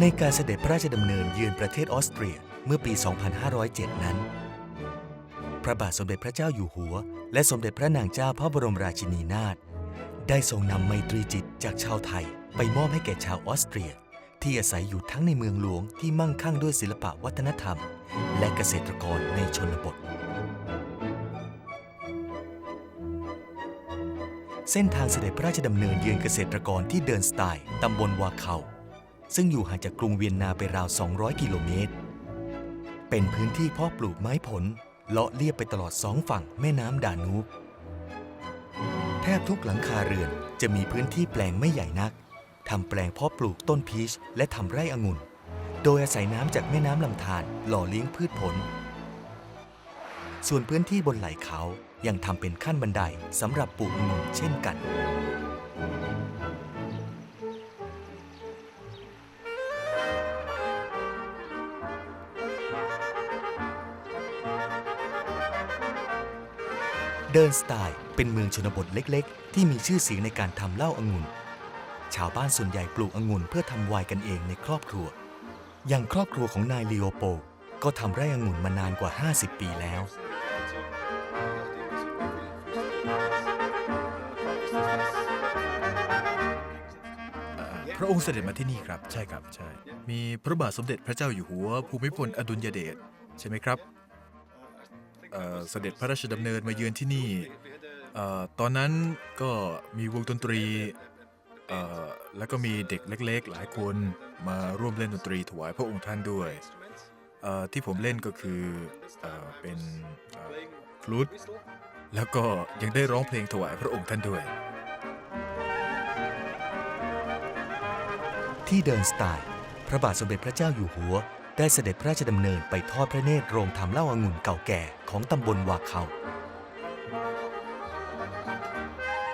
ในการเสด็จพระราชดำเนินเยือนประเทศออสเตรียเมื่อปี 2507 นั้น พระบาทสมเด็จพระเจ้าอยู่หัว และสมเด็จพระนางเจ้าพระบรมราชินีนาถได้ทรงนำไมตรีจิตจากชาวไทย ไปมอบให้แก่ชาวออสเตรีย ที่อาศัยอยู่ทั้งในเมืองหลวงที่มั่งคั่งด้วยศิลปะวัฒนธรรม และเกษตรกรในชนบท เส้นทางเสด็จพระราชดำเนินเยือนเกษตรกรที่เดินสไตล์ตำบลวาเขา ซึ่งอยู่ห่างจากกรุงเวียนนาไปราว 200 กิโลเมตร เป็นพื้นที่เพาะปลูกไม้ผล เลาะเลียบไปตลอดสองฝั่งแม่น้ำดานูบ แทบทุกหลังคาเรือนจะมีพื้นที่แปลงไม่ใหญ่นักทำแปลงเพาะปลูกต้นพีชและทำไร่องุ่น โดยอาศัยน้ำจากแม่น้ำลำธารหล่อเลี้ยงพืชผล ส่วนพื้นที่บนไหล่เขายังทำเป็นขั้นบันไดสำหรับปลูกองุ่นเช่นกัน เดินสไตล์เป็นเมืองชนบทเล็กๆ ที่มีชื่อเสียงในการทำเหล้าองุ่น ชาวบ้านส่วนใหญ่ปลูกองุ่นเพื่อทำไวน์กันเองในครอบครัว อย่างครอบครัวของนายลีโอโปลก็ทำไร่องุ่นมานานกว่า 50 ปีแล้ว พระองค์เสด็จมาที่นี่ครับ ใช่ครับ ใช่ มีพระบาทสมเด็จพระเจ้าอยู่หัวภูมิพลอดุลยเดชใช่ไหมครับ เสด็จพระราชดำเนินมาเยือนที่นี่ ตอนนั้นก็มีวงดนตรี แล้วก็มีเด็กเล็ก ๆ หลายคนมาร่วมเล่นดนตรีถวายพระองค์ท่านด้วย ที่ผมเล่นก็คือเอ่อเป็นฟลุตแล้วก็ยังได้ร้องเพลงถวายพระองค์ท่านด้วย ที่เดินสไตล์ พระบาทสมเด็จพระเจ้าอยู่หัว ได้เสด็จพระราชดำเนินไปทอดพระเนตรโรงทำเหล้าองุ่นเก่าแก่ของตำบลวาเขา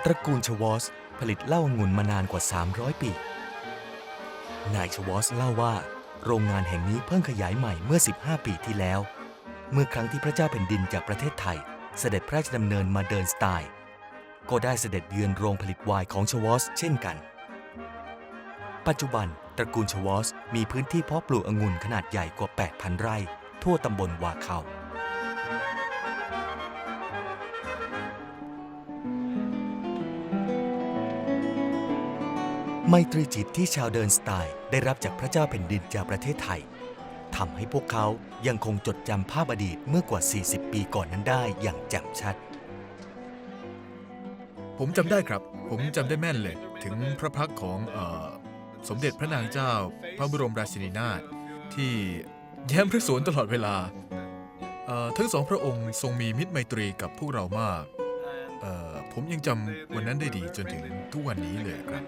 ตระกูลชวอสผลิตเหล้าองุ่นมานานกว่า 300 ปี นายชวอสเล่าว่า โรงงานแห่งนี้เพิ่งขยายใหม่เมื่อ 15 ปีที่แล้ว เมื่อครั้งที่พระเจ้าแผ่นดินจากประเทศไทย เสด็จพระราชดำเนินมาเดินสไตล์ ก็ได้เสด็จเยือนโรงผลิตไวน์ของชวอสเช่นกัน ปัจจุบัน ตระกูลชวอสมีพื้นที่เพาะปลูกองุ่นขนาดใหญ่กว่า 8,000 ไร่ ทั่วตำบลวาเขาไมตรีจิตที่ชาวเดินสไตล์ได้รับจากพระเจ้าแผ่นดินจากประเทศไทยทำให้พวกเขายังคงจดจำภาพอดีตเมื่อกว่า 40 ปีก่อนนั้นได้อย่างแจ่มชัด ผมจำได้ครับ ผมจำได้แม่นเลย ถึงพระพักของเอ่อ สมเด็จพระนางเจ้า พระบรมราชินีนาถที่แย้มพระสวนตลอดเวลาเอ่อทั้งสองพระองค์ทรงมีมิตรไมตรีกับพวกเรามากเอ่อผมยังจำวันนั้นได้ดีจนถึงทุกวันนี้เลยครับ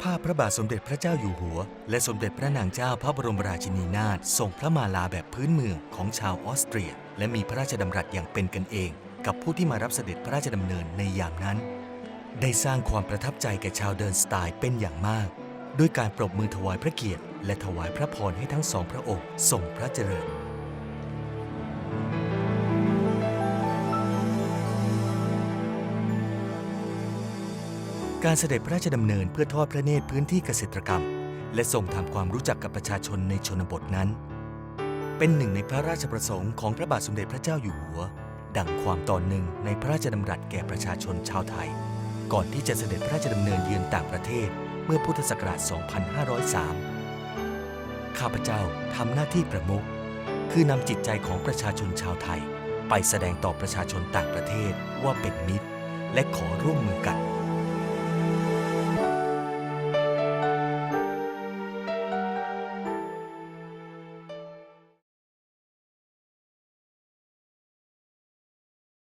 ภาพพระบาทสมเด็จพระเจ้าอยู่หัว และสมเด็จพระนางเจ้าพระบรมราชินีนาถทรงพระมาลาแบบพื้นเมืองของชาวออสเตรีย และมีพระราชดำรัสอย่างเป็นกันเอง กับผู้ที่มารับเสด็จพระราชดำเนินในยามนั้น ได้สร้างความประทับใจแก่ชาวเดินสไตล์เป็นอย่างมาก ด้วยการปรบมือถวายพระเกียรติ และถวายพระพรให้ทั้งสองพระองค์ทรงพระเจริญการเสด็จพระราชดำเนินเพื่อทอดพระเนตรพื้นที่เกษตรกรรม และทรงทำความรู้จักกับประชาชนในชนบทนั้น เป็นหนึ่งในพระราชประสงค์ของพระบาทสมเด็จพระเจ้าอยู่หัว ดังความตอนหนึ่งในพระราชดำรัสแก่ประชาชนชาวไทย ก่อนที่จะเสด็จพระราชดำเนินเยือนต่างประเทศเมื่อพุทธศักราช 2503 ข้าพเจ้าทำหน้าที่ประมุขคือนำจิตใจของประชาชนชาวไทย ไปแสดงต่อประชาชนต่างประเทศว่าเป็นมิตร และขอร่วมมือกัน